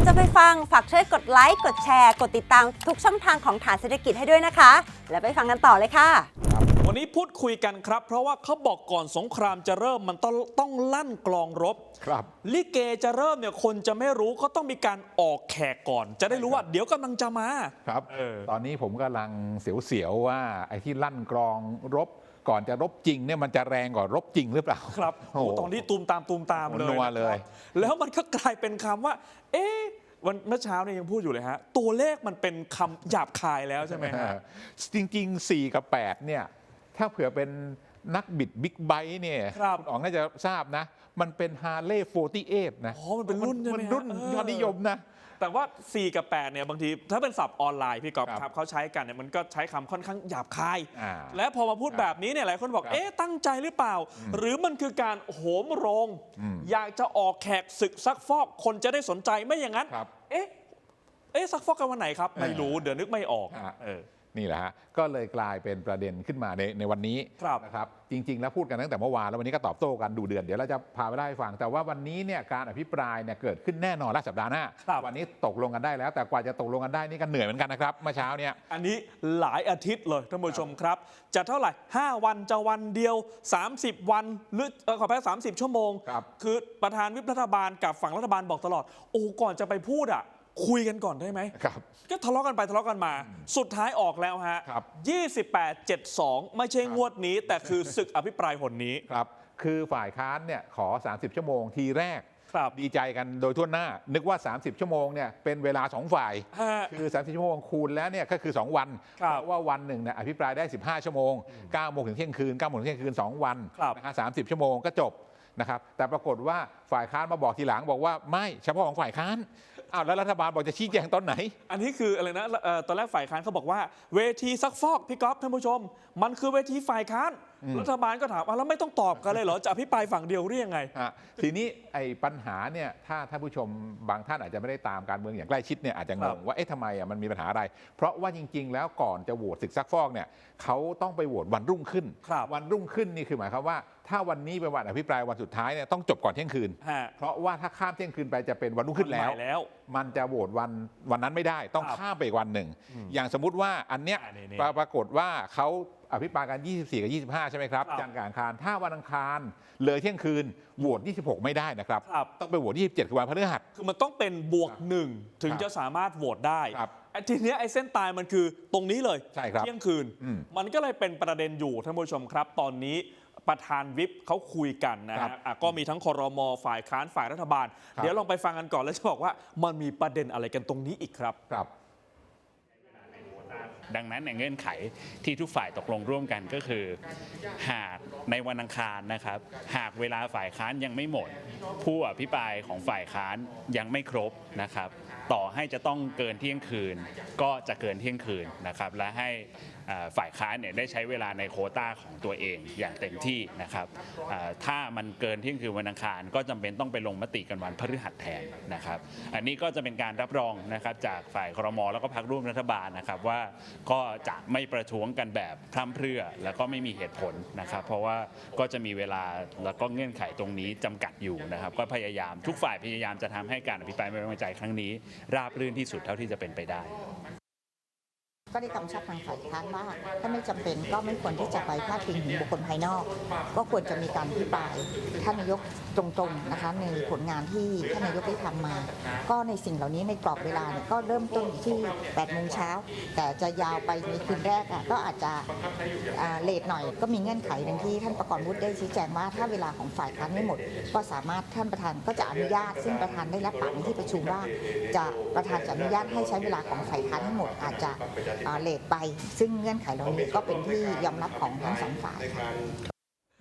ก่อนจะไปฟัง ฝากช่วยกดไลค์ กดแชร์ กดติดตามทุกช่องทางของฐานเศรษฐกิจให้ด้วยนะคะ แล้วไปฟังกันต่อเลยค่ะ วันนี้พูดคุยกันครับ เพราะว่าเขาบอกก่อนสงครามจะเริ่มมันต้องต้องลั่นกลองรบ ครับ ลิเกจะเริ่มเนี่ยคนจะไม่รู้ก็ต้องมีการออกแขกก่อน จะได้รู้ว่าเดี๋ยวกำลังจะมา ครับ เออ ตอนนี้ผมกำลังเสียวๆว่าไอ้ที่ลั่นกรองรบ ก่อนจะรบจริงเนี่ยมันจะแรงกว่ารบจริงหรือเปล่าครับโอ้โอ้ตอนนี้ตูมตามตูมตามเลยนัวเลยนะครับแล้วมันก็กลายเป็นคำว่า เอ๊ะวันเมื่อเช้าเนี่ยยังพูดอยู่เลยฮะ ตัวเลขมันเป็นคำหยาบคายแล้วใช่ไหมฮะจริงๆ 4 กับ 8 เนี่ย ถ้าเผื่อเป็นนักบิดบิ๊กไบค์เนี่ยครับณอ๋องก็จะทราบนะ มันเป็นฮาร์เลย์48นะอ๋อมันเป็นรุ่นใช่ไหมมันฮะรุ่นเออยอดนิยมนะ แต่ว่า 4 กับ 8 เนี่ย บางที ถ้าเป็นศัพท์ออนไลน์พี่กอฟครับครับเขาใช้กันเนี่ยมันก็ใช้คำค่อนข้างหยาบคายอ่าและพอมาพูดครับแบบนี้เนี่ยหลายคนบอกครับเอ๊ะ ตั้งใจหรือเปล่า หรือมันคือการโหมโรงอืมอยากจะออกแขกศึกซักฟอกคนจะได้สนใจไม่อย่างนั้นครับเอ๊ะ เอ๊ะซักฟอกกันวันไหนครับ ไม่รู้ เดี๋ยวนึกไม่ออกฮะเออ นี่แหละฮะก็เลยกลายเป็นประเด็นขึ้นมาในในวันนี้ครับนะครับจริง ๆ แล้วพูดกันตั้งแต่เมื่อวานแล้ววันนี้ก็ตอบโต้กันดูเดือนเดี๋ยวเราจะพาไปได้ฟัง แต่ว่าวันนี้เนี่ยการอภิปรายเนี่ยเกิดขึ้นแน่นอนและสัปดาห์หน้าครับวันนี้ตกลงกันได้แล้ว แต่กว่าจะตกลงกันได้นี่ก็เหนื่อยเหมือนกันนะครับเมื่อเช้าเนี่ยอันนี้หลายอาทิตย์เลยท่านผู้ชมครับ จะเท่าไหร่ 5 วันจะวันเดียว 30 วันหรือเออขอแพ้30ชั่วโมงครับคือประธานวิปรัฐบาลกับฝั่งรัฐบาลบอกตลอดโอ้ก่อนจะไปพูดอะ คุยกันก่อนได้ไหมครับ ก็ทะเลาะกันไปทะเลาะกันมา สุดท้ายออกแล้วฮะครับ 28 72 ไม่ใช่งวดนี้ แต่คือศึกอภิปรายหนนี้ ครับ คือฝ่ายค้านเนี่ยขอ 30 ชั่วโมงทีแรก ครับดีใจกันโดยทั่วหน้า นึกว่า 30 ชั่วโมงเนี่ยเป็นเวลา 2 ฝ่าย ฮะ คือ 30 ชั่วโมงคูณแล้วเนี่ยก็คือ 2 วันครับเพราะว่าวันหนึ่งเนี่ยอภิปรายได้ 15 ชั่วโมง9โมงถึงเที่ยงคืน9โมงถึงเที่ยงคืน 2 วันครับนะฮะ30 ชั่วโมงก็จบนะครับแต่ปรากฏว่าฝ่ายค้านมาบอกทีหลังบอกว่าไม่เฉพาะของฝ่ายค้าน อ้าวแล้วรัฐบาลบอกจะชี้แจงตอนไหน อันนี้คืออะไรนะเอ่อตอนแรกฝ่ายค้านเขาบอกว่า เวทีซักฟอกพี่ก๊อฟท่านผู้ชม มันคือเวทีฝ่ายค้าน รัฐบาลก็ถามอะแล้วไม่ต้องตอบกันเลยเหรอจะอภิปรายฝั่งเดียวหรือยังไง อะทีนี้ไอ้ปัญหาเนี่ยถ้าท่านผู้ชมบางท่านอาจจะไม่ได้ตามการเมืองอย่างใกล้ชิดเนี่ยอาจจะงครังบว่าเอ๊ะทำไมอะมันมีปัญหาอะไร เพราะว่าจริง ๆ แล้วก่อนจะโหวตศึกซักฟอกเนี่ยเขาต้องไปโหวตวันรุ่งขึ้น ครับวันรุ่งขึ้นนี่คือหมายความว่า ถ้าวันนี้เป็นวันอภิปรายวันสุดท้ายเนี่ยต้องจบก่อนเที่ยงคืน ฮะ เพราะว่าถ้าข้ามเที่ยงคืนไปจะเป็นวันรุ่งขึ้นแล้วใหม่แล้ว มันจะโหวตวันวันนั้นไม่ได้ ต้องครับข้ามไปอีกวันหนึ่ง อย่างสมมุติว่าอันเนี้ยอ่านี่ๆปราปรากฏว่าเขา อภิปรายกัน 24 กับ 25 ใช่ไหมครับครับจันทร์กับอังคาร ถ้าวันอังคารเลยเที่ยงคืนโหวต 26 ไม่ได้นะครับ ครับ ต้องไปโหวต 27 คือวันพฤหัส คือมันต้องเป็นบวกหนึ่งถึงครับจะสามารถโหวตได้ครับไอ้ทีเนี้ยไอ้เส้นตายมันคือตรงนี้เลยใช่ครับเที่ยงคืน อืมมันก็เลยเป็นประเด็นอยู่ท่านผู้ชมครับ ตอนนี้ประธานวิปเขาคุยกันนะครัฮะบอะก็มีทั้งคอรมอฝ่ายค้านฝ่ายรัฐบาล ครับ เดี๋ยวลองไปฟังกันก่อนแล้วจะบอกว่ามันมีประเด็นอะไรกันตรงนี้อีกครับ ครับ ดังนั้นเนี่ยเงื่อนไขที่ทุกฝ่ายตกลงร่วมกันก็คือ หากในวันอังคารนะครับ หากเวลาฝ่ายค้านยังไม่หมด ผู้อภิปรายของฝ่ายค้านยังไม่ครบนะครับ ต่อให้จะต้องเกินเที่ยงคืน ก็จะเกินเที่ยงคืนนะครับ และให้ ฝ่ายค้านเนี่ยได้ใช้เวลาในโคต้าของตัวเองอย่างเต็มที่นะครับถ้ามันเกินเที่ยงคืนวันอังคาร ก็จำเป็นต้องไปลงมติกันวันพฤหัสแทนนะครับ อันนี้ก็จะเป็นการรับรองนะครับจากฝ่ายครมแล้วก็พรรคร่วมรัฐบาลนะครับว่าก็จะไม่ประท้วงกันแบบพร่ำเพรื่อแล้วก็ไม่มีเหตุผลนะครับ เพราะว่าก็จะมีเวลาแล้วก็เงื่อนไขตรงนี้จำกัดอยู่นะครับ ก็พยายามทุกฝ่ายพยายามจะทำให้การอภิปรายไม่ไว้วางใจครั้งนี้ ราบรื่นที่สุดเท่าที่จะเป็นไปได้ ก็ได้กำชับทางฝ่ายค้านว่าถ้าไม่จำเป็นก็ไม่ควรที่จะไปพาดพิงถึงบุคคลภายนอก ก็ควรจะมีการพิปรายท่านนายกตรงๆนะคะในผลงานที่ท่านนายกได้ทำมา ก็ในสิ่งเหล่านี้ในกรอบเวลาเนี่ยก็เริ่มต้นที่8โมงเช้าแต่จะยาวไปในคืนแรกอะก็อาจจะเลทหน่อยก็มีเงื่อนไขดังที่ท่านประกรณ์วุฒิได้ชี้แจงว่าถ้าเวลาของฝ่ายค้านไม่หมด ก็สามารถท่านประธานก็จะอนุญาต ซึ่งประธานได้รับปากในที่ประชุมว่า จะประธานจะอนุญาตให้ใช้เวลาของฝ่ายค้านให้หมดอาจจะเลทไป ซึ่งเงื่อนไขเหล่านี้ก็เป็นที่ยอมรับของทั้งสองฝ่าย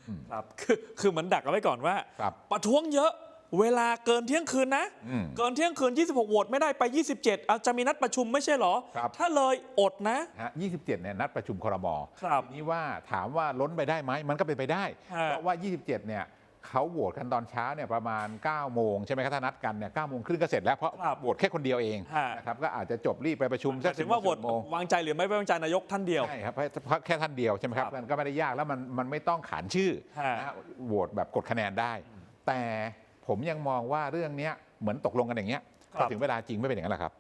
ค่ะครับคือคือเหมันดักเอาไว้ก่อนว่า ครับประท้วงเยอะเวลาเกินเที่ยงคืนนะ อืมเกินเที่ยงคืน 26โหวตไม่ได้ไป 27เอาจะมีนัดประชุมไม่ใช่เหรอ ครับ ถ้าเลยอดนะฮะ27เนี่ยนัดประชุมครมครับทีนี้ว่าถามว่าล้นไปได้ไหมมันก็เป็นไปได้ ฮะเพราะว่า 27 เนี่ย เขาโหวตกันตอนเช้าเนี่ยประมาณ9โมงใช่ไหมครับถ้านัดกันเนี่ย9โมงครึ่งก็เสร็จแล้วเพราะครับโหวตแค่คนเดียวเองฮะ นะครับก็อาจจะจบรีบไปประชุมสักถึงว่าโหวต10โมงวางใจหรือไม่ไว้วางใจนายกท่านเดียว ใช่ครับเพราะเพราะแค่ท่านเดียวใช่ไหมครับครับมันก็ไม่ได้ยากแล้วมันมันไม่ต้องขานชื่อฮะ นะฮะโหวตแบบกดคะแนนได้ แต่ผมยังมองว่าเรื่องเนี้ยเหมือนตกลงกันอย่างเงี้ยครับพอถึงเวลาจริงไม่เป็นอย่างนั้นหรอกครับ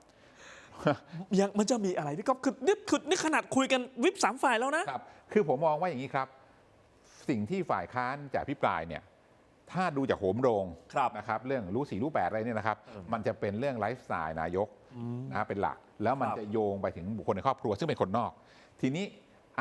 ยังมันจะมีอะไรพี่ก๊อฟคือนี่คือนี่ขนาดคุยกันวิปสามฝ่ายแล้วนะ ครับ คือผมมองว่าอย่างนี้ครับ สิ่งที่ฝ่ายค้านจะพิปรายเนี่ย ถ้าดูจากโหมโรงครับนะครับเรื่องรู้สี่รู้แปดอะไรเนี่ยนะครับ มันจะเป็นเรื่องไลฟ์สไตล์นายกนะเป็นหลัก แล้วมันครับจะโยงไปถึงบุคคลในครอบครัวซึ่งเป็นคนนอก ทีนี้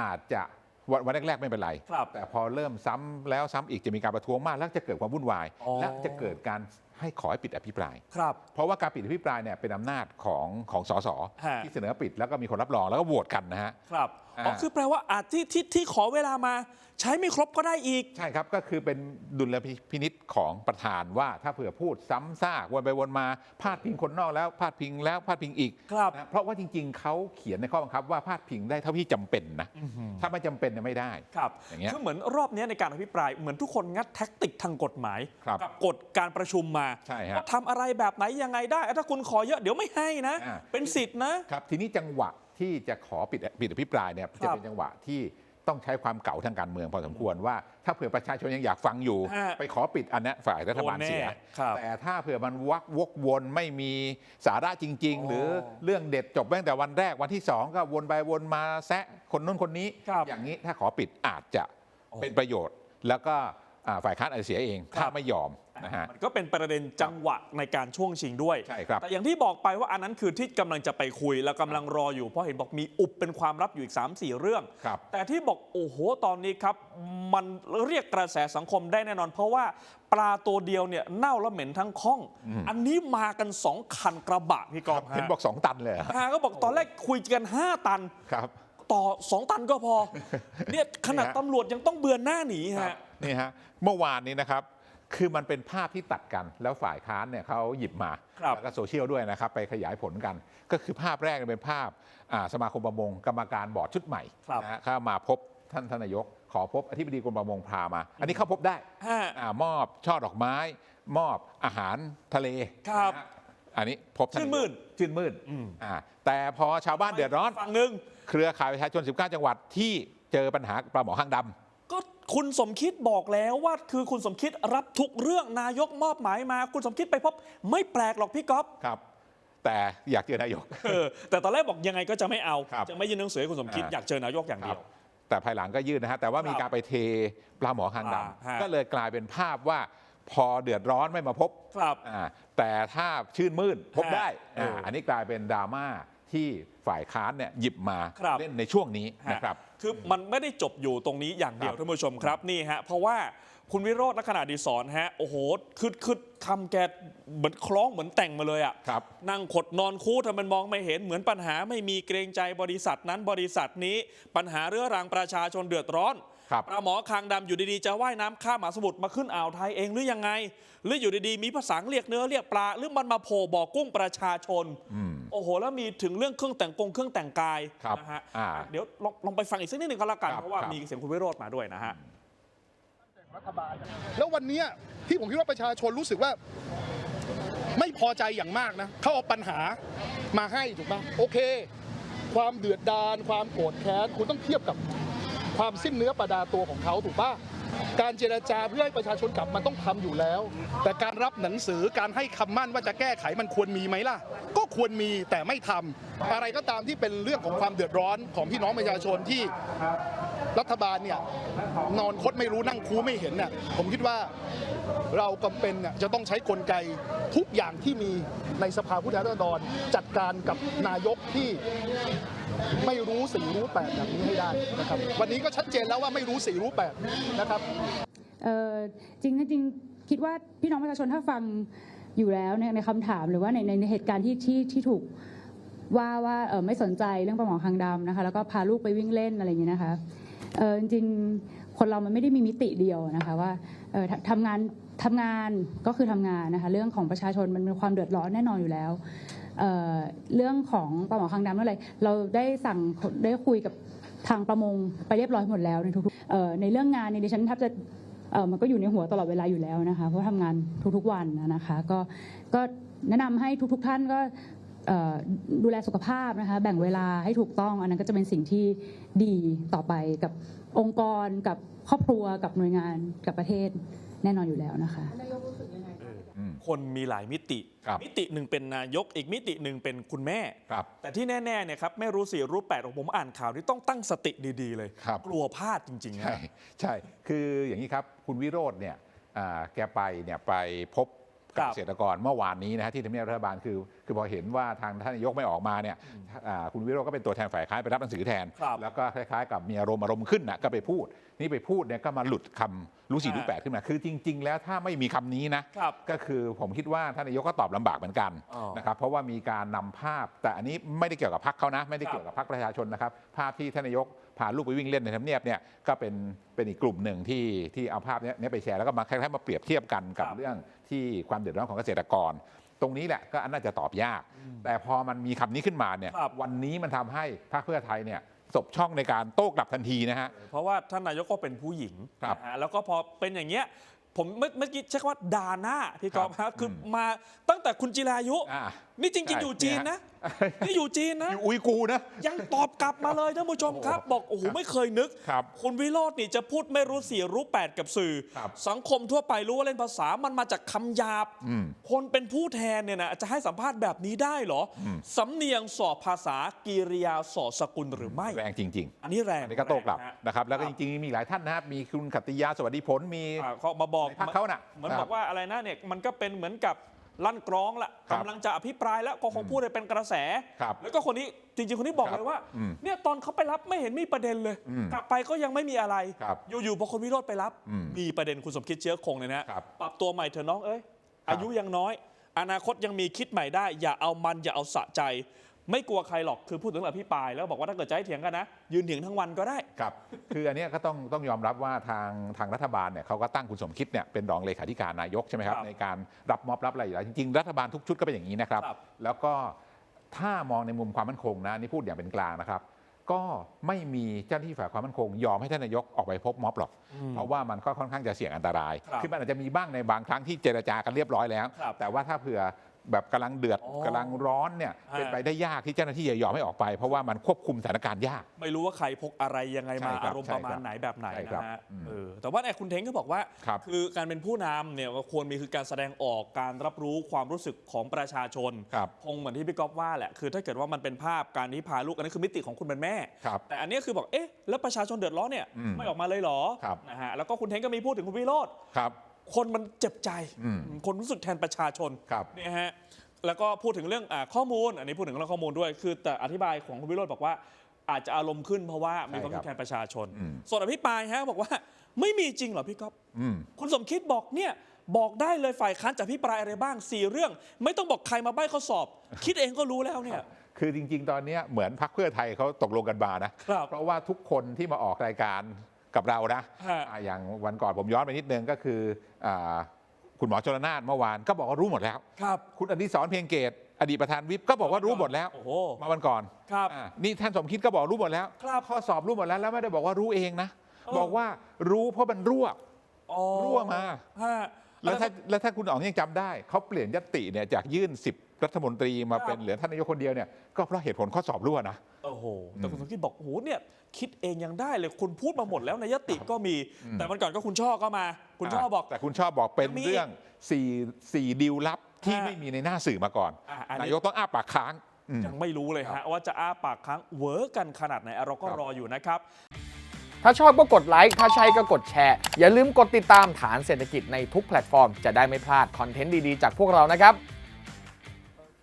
อาจจะวันวันแรก ๆ ไม่เป็นไรครับแต่พอเริ่มซ้ำแล้วซ้ำอีกจะมีการประท้วงมาก แล้วจะเกิดความวุ่นวายอ๋อและจะเกิดการให้ขอให้ปิดอภิปราย ครับ เพราะว่าการปิดอภิปรายเนี่ยเป็นอำนาจของของสสฮะที่เสนอปิดแล้วก็มีคนรับรองแล้วก็โหวตกันนะฮะครับ อ๋ออ่าคือแปลว่าอาจที่ที่ที่ขอเวลามา ใช้ไม่ครบก็ได้อีก ใช่ครับก็คือเป็นดุลพินิษของประธานว่าถ้าเผื่อพูดซ้ำซากวนไปวนมาพาดพิงคนนอกแล้วพาดพิงแล้วพาดพิงอีกครับนะเพราะว่าจริง ๆเขาเขียนในข้อบังคับว่าพาดพิงได้เท่าที่จำเป็นนะถ้าไม่จำเป็นเนี่ยไม่ได้ ครับอย่างเงี้ยคือเหมือนรอบเนี้ยในการอภิปรายเหมือนทุกคนงัดแท็กติกทางกฎหมายครับกับกฎการประชุมมาใช่ฮะ ว่าทำอะไรแบบไหนยังไงได้ถ้าคุณขอเยอะเดี๋ยวไม่ให้นะอ่าเป็นสิทธินะ ครับทีนี้จังหวะ ที่จะขอปิดปิดอภิปรายเนี่ยจะเป็นจังหวะที่ต้องใช้ความเก่าทางการเมืองพอสมควรว่า ถ้าเผื่อประชาชนยังอยากฟังอยู่ฮะไปขอปิดอันเนี้ยฝ่ายรัฐบาลโดนแน่เสียครับแต่ถ้าเผื่อมันวักวกวนไม่มีสาระจริงอ๋อๆหรือเรื่องเด็ดจบตั้งแต่วันแรกวันที่สองก็วนไปวนมาแซะคนนู้นคนนี้ครับอย่างนี้ถ้าขอปิดอาจจะอ๋อเป็นประโยชน์แล้วก็อ่า ฝ่ายค้านอาจจะเสียเองถ้าไม่ยอมนะฮะมันก็เป็นประเด็นจังหวะในการช่วงชิงด้วย ใช่ครับ แต่อย่างที่บอกไปว่าอันนั้นคือที่กำลังจะไปคุย แล้วกำลังรออยู่ เพราะเห็นบอกมีอุบเป็นความลับอยู่อีก 3 4 เรื่องครับแต่ที่บอกโอ้โหตอนนี้ครับ มันเรียกกระแสสังคมได้แน่นอน เพราะว่าปลาตัวเดียวเนี่ยเน่าแล้วเหม็นทั้งข้อง อันนี้มากันสองคันกระบะพี่กอล์ฟเห็นบอกสองตันเลยเหรอฮะก็บอกตอนแรกคุยกัน 5 ตันครับต่อ 2 ตันก็พอเนี่ยขนาดเนี่ยตำรวจยังต้องเบือนหน้าหนีครัฮะบ นี่ฮะเมื่อวานนี้นะครับ คือมันเป็นภาพที่ตัดกัน แล้วฝ่ายค้านเนี่ยเขาหยิบมาครับแล้วก็โซเชียลด้วยนะครับ ไปขยายผลกัน ก็คือภาพแรกเนี่ยเป็นภาพอ่าสมาคมประมงกรรมการบอร์ดชุดใหม่ครับ นะฮะเข้ามาพบท่านทานนายก ขอพบอธิบดีกรมประมงพามา อันนี้เข้าพบได้ ฮะ อ่ามอบช่อดอกไม้ มอบอาหารทะเลครับนะฮะอันนี้พบท่าชื่นมื่น ชื่นมื่นอ่าแต่พอชาวบ้านเดือดร้อน ฝั่งหนึ่ง เครือข่ายประชาชน 19 จังหวัดที่เจอปัญหาปลาหมอข้างดำก็ คุณสมคิดบอกแล้วว่าคือคุณสมคิดรับทุกเรื่องนายกมอบหมายมา คุณสมคิดไปพบไม่แปลกหรอกพี่ก๊อฟครับ แต่อยากเจอนายกเออแต่ตอนแรกบอกยังไงก็จะไม่เอาครับจะไม่ยื่นหนังสือให้คุณสมคิดอ่าอยากเจอนายกอย่างคเดีรัยบวแต่ภายหลังก็ยื่นนะฮะแต่ว่ามีครับการไปเทปลาหมอคางดอ่าฮะำก็เลยกลายเป็นภาพว่าพอเดือดร้อนไม่มาพบครับอ่าแต่ถ้าชื่นมื่นพบได้เอออ่าอันนี้กลายเป็นดราม่า ที่ฝ่ายค้านเนี่ยหยิบมาครับ เล่นในช่วงนี้นะครับ คือมันไม่ได้จบอยู่ตรงนี้อย่างเดียวครับท่านผู้ชมครับนี่ฮะเพราะว่าคุณวิโรจน์ลักษณะดีสอนฮะโอ้โหคือคือทำแกเหมือนคล้องเหมือนแต่งมาเลยอะครับ นั่งขดนอนคูทำมันมองไม่เห็นเหมือนปัญหาไม่มีเกรงใจบริษัทนั้นบริษัทนี้ ปัญหาเรื้อรังประชาชนเดือดร้อน ครับ ปลาหมอคางดำอยู่ดีๆ จะว่ายน้ำข้ามมหาสมุทรมาขึ้นอ่าวไทยเองหรือยังไง หรืออยู่ดีๆ มีภาษาเรียกเนื้อเรียกปลา หรือมันมาโผล่บ่อกุ้งประชาชน อืม โอ้โห แล้วมีถึงเรื่องเครื่องแต่งกงเครื่องแต่งกายครับนะฮะอ่าเดี๋ยวลองลองไปฟังอีกสักนิดหนึ่งก็แล้วกันครับเพราะว่าครับมีเสียงคุณวิโรจน์มาด้วยนะฮะแล้ววันเนี้ยที่ผมคิดว่าประชาชนรู้สึกว่า ไม่พอใจอย่างมากนะเขาเอาปัญหามาให้ถูกไหมโอเค ความเดือดดาลความโกรธแค้นคุณต้องเทียบกับความสิ้นเนื้อประดาตัวของเขาถูกปะการเจรจาเพื่อให้ประชาชนกลับมันต้องทำอยู่แล้ว แต่การรับหนังสือการให้คำมั่นว่าจะแก้ไขมันควรมีไหมล่ะก็ ควรมีแต่ไม่ทำอะไรก็ตามที่เป็นเรื่องของความเดือดร้อนของพี่น้องประชาชนที่รัฐบาลเนี่ยนอนคดไม่รู้นั่งคูไม่เห็นเนี่ยผมคิดว่าเราจำเป็นเนี่ยจะต้องใช้กลไกทุกอย่างที่มีในสภาผู้แทนราษฎรจัดการกับนายกที่ไม่รู้สี่รู้แปดแบบนี้ให้ได้นะครับวันนี้ก็ชัดเจนแล้วว่าไม่รู้สี่รู้แปดนะครับจริงจริงคิดว่าพี่น้องประชาชนถ้าฟัง อยู่แล้วในในคำถามหรือว่าในในเหตุการณ์ที่ที่ที่ถูกว่าว่าเออไม่สนใจเรื่องปลาหมอคางดำนะคะ แล้วก็พาลูกไปวิ่งเล่นอะไรอย่างเงี้ยนะคะเออจริงๆคนเรามันไม่ได้มีมิติเดียวนะคะว่าเออทำงานทำงานก็คือทำงานนะคะเรื่องของประชาชนมันมีความเดือดร้อนแน่นอนอยู่แล้วเเรื่องของปลาหมอคางดำอะไรเราได้สั่งได้คุยกับทางประมงไปเรียบร้อยหมดแล้วในทุกๆในเรื่องงานในดิฉันแทบจะ มันก็อยู่ในหัวตลอดเวลาอยู่แล้วนะคะ เพราะทำงานทุกๆวันนะคะ ก็ก็แนะนำให้ทุกๆท่านก็ดูแลสุขภาพนะคะ แบ่งเวลาให้ถูกต้อง อันนั้นก็จะเป็นสิ่งที่ดีต่อไปกับองค์กรกับครอบครัวกับหน่วยงานกับประเทศแน่นอนอยู่แล้วนะคะ คนมีหลายมิติ ครับมิติหนึ่งเป็นนายก อีกมิติหนึ่งเป็นคุณแม่ ครับแต่ที่แน่ๆเนี่ยครับไม่รู้สี่รู้แปดของผมอ่านข่าวที่ต้องตั้งสติดีๆเลย ครับ กลัวพลาดจริงๆใช่นะใช่คืออย่างนี้ครับ คุณวิโรธเนี่ยอ่าแกไปเนี่ยไปพบครักับ บเกษตรกรเมื่อวานนี้นะฮะที่ทำเนียบรัฐบาลคือ คือพอเห็นว่าทางท่านนายกไม่ออกมาเนี่ยอ่าคุณวิโรธก็เป็นตัวแทนฝ่ายค้านไปรับหนังสือแทนครับแล้วก็คล้ายๆ กับมีอารมณ์อารมณ์ขึ้นนะก็ไปพูด นี่ไปพูดเนี่ยก็มาหลุดคำรู้สี่อ่ารู้แปดขึ้นมา คือจริง ๆ แล้วถ้าไม่มีคำนี้นะครับก็คือผมคิดว่าท่านนายกก็ตอบลำบากเหมือนกันอ๋อนะครับ เพราะว่ามีการนำภาพ แต่อันนี้ไม่ได้เกี่ยวกับพรรคเขานะ ไม่ได้เกี่ยวกับพรรคประชาชนนะครับ ภาพที่ท่านนายกพาลูกไปวิ่งเล่นในทำเนียบเนี่ยก็เป็นเป็นอีกกลุ่มหนึ่งที่ที่เอาภาพเนี้ยเนี้ยไปแชร์แล้วก็มาคล้ายๆมาเปรียบเทียบกันกับครับเรื่องที่ความเดือดร้อนของเกษตรกร ตรงนี้แหละก็น่าจะตอบยาก แต่พอมันมีคำนี้ขึ้นมาเนี่ยครับวันนี้มันทำให้พรรคเพื่อไทยเนี่ยสบช่องในการโต้กลับทันทีนะฮะเพราะว่าท่านนายกก็เป็นผู้หญิงครับนะฮะแล้วก็พอเป็นอย่างเงี้ยผมเมื่อเมื่อกี้ใช้คำว่าด่าหน้าพี่กอล์ฟครัฮะบคืออมมาตั้งแต่คุณจิรายุอ่า นี่จริงใช่ๆอยู่จีนเนี่นะยนี่อยู่จีนนะ อยู่อุยกูร์นะ ยังตอบกลับมาเลยท่านผู้ชมครับ บอกโอ้โหไม่เคยนึกครับคุณวิโรจน์นี่จะพูดไม่รู้สี่รู้แปดกับสื่อครับสังคมทั่วไปรู้ว่าเล่นภาษามันมาจากคำหยาบอืมคนเป็นผู้แทนเนี่ยนะจะให้สัมภาษณ์แบบนี้ได้เหรออมสำเนียงสอบภาษากิริยาสอดสกุลหรือไม่แรงจริง ๆ อันนี้แรงอันนี้ก็โต้กลับแรงฮะนะครับแล้วก็จริงๆมีหลายท่านนะครับมีคุณขัตติยาสวัสดีผลมีอ่าเขามาบอกในพรรคเขาน่ะเหมือนครับบอกว่าอะไรนะเนี่ยมันก็เป็นเหมือนกับ ลั่นกรองละครับกำลังจะอภิปรายแล้วก็คงพูดให้เป็นกระแส ครับแล้วก็คนนี้จริงๆ คนนี้บอกครับเลยว่าอืมเนี่ยตอนเขาไปรับไม่เห็นมีประเด็นเลย อืมกลับไปก็ยังไม่มีอะไร ครับอยู่ๆพอคนวิโรธไปรับ อืมมีประเด็นคุณสมคิดเชื้อคงเลยนะฮะครับปรับตัวใหม่เถอะน้องเอ้ยครับ อายุยังน้อย อนาคตยังมีคิดใหม่ได้ อย่าเอามันอย่าเอาสะใจ ไม่กลัวใครหรอกคือพูดถึงอภิปรายแล้วบอกว่าถ้าเกิดจะให้เถียงกันนะ ยืนเถียงทั้งวันก็ได้ ครับ คืออันเนี้ยก็ต้องต้องยอมรับว่าทางทางรัฐบาลเนี่ยเขาก็ตั้งคุณสมคิดเนี่ยเป็นรองเลขาธิการนายกใช่ไหมครับครับในการรับม็อบรับอะไรอยู่แล้วจริงๆรัฐบาลทุกชุดก็เป็นอย่างนี้นะครับ ครับ แล้วก็ถ้ามองในมุมความมั่นคงนะอันนี่พูดอย่างเป็นกลางนะครับ ก็ไม่มีเจ้าหน้าที่ฝ่ายความมั่นคง ยอมให้ท่านนายกออกไปพบม็อบหรอก เพราะว่ามันก็ค่อนข้างจะเสี่ยงอันตรายครับคือมันอาจจะมีบ้างในบางครั้งที่เจรจากันเรียบร้อยแล้ว ครับแต่ว่าถ้าเผื่อ แบบกำลังเดือดอ๋อกำลังร้อนเนี่ยฮะเป็นไปได้ยากที่เจ้าหน้าที่จะยอมให้ออกไป เพราะว่ามันควบคุมสถานการณ์ยาก ไม่รู้ว่าใครพกอะไรยังไงมาใช่ครับอารมณ์ประมาณใช่ครับไหนแบบไหนใช่ครับนะฮะอืมเออแต่ว่าเนี่ยคุณเท้งก็บอกว่าครับอการเป็นผู้นำเนี่ยก็ควรมีคือการแสดงออกการรับรู้ความรู้สึกของประชาชนครับคงเหมือนที่พี่ก๊อฟว่าแหละคือถ้าเกิดว่ามันเป็นภาพการที่พาลูกอันนี้คือมิติของคุณเป็นแม่ ครับแต่อันนี้คือบอกเอ๊ะแล้วประชาชนเดือดร้อนเนี่ยอืมไม่ออกมาเลยเหรอครับ นะฮะแล้วก็คุณเท้งก็มีพูดถึงคุณวิโรธ ครับ คนมันเจ็บใจอืมคนรู้สึกแทนประชาชนครับเนี่ยฮะแล้วก็พูดถึงเรื่องอาข้อมูล อันนี้พูดถึงเรื่องข้อมูลด้วย คือแต่อธิบายของคุณวิโรจน์บอกว่า อาจจะอารมณ์ขึ้นเพราะว่ามีความใช่คิครับดแทนประชาชนอืมส่วนอภิปรายฮะบอกว่าไม่มีจริงเหรอพี่ก๊อฟอืมคุณสมคิดบอกเนี่ยบอกได้เลยฝ่ายค้านจะอภิปรายอะไรบ้างสี่เรื่อง ไม่ต้องบอกใครมาใบ้ข้อสอบ คิดเองก็รู้แล้วเนี่ยคือจริง ๆ ตอนเนี้ยเหมือนพักเพื่อไทยเขาตกลงกันมานะครับเพราะว่าทุกคนที่มาออกรายการ กับเรานะฮะอ่าอย่างวันก่อนผมย้อนไปนิดนึงก็คืออาคุณหมอชลนานเมื่อวานก็บอกว่ารู้หมดแล้ว ครับคุณอดิศรเพียงเกตอดีตประธานวิปก็บอกว่ารู้หมดแล้ว โอ้โห มาวันก่อนครับ อ่านี่ท่านสมคิดก็บอกรู้หมดแล้วครับข้อสอบรู้หมดแล้วแล้วไม่ได้บอกว่ารู้เองนะ เออ บอกว่ารู้เพราะมันรั่ว อ๋อรั่วมา ฮะ แล้วถ้าแล้วถ้าคุณอ๋องยังจำได้ เขาเปลี่ยนยติเนี่ยจากยื่น 10 รัฐมนตรีมาเป็นเหลือท่านนายกคนเดียวเนี่ยก็เพราะเหตุผลข้อสอบรั่วนะโอ้โหแต่คุณสมคิดบอกโอ้โหเนี่ยคิดเองยังได้เลยคุณพูดมาหมดแล้วในยติก็มี แต่วันก่อนก็คุณช่อก็มา คุณช่อบอก แต่คุณชอบบอกเป็นยังมีเรื่อง4 4ดีลลับที่ฮะไม่มีในหน้าสื่อมาก่อนอะอันนี้นายกต้องอ้าปากค้างอืมยังไม่รู้เลยครัฮะบว่าจะอ้าปากค้างเวอร์กันขนาดไหนอะเราก็ครับรออยู่นะครับถ้าชอบก็กดไลค์ ถ้าใช่ก็กดแชร์ อย่าลืมกดติดตามฐานเศรษฐกิจในทุกแพลตฟอร์ม จะได้ไม่พลาดคอนเทนต์ดี ๆ จากพวกเรานะครับ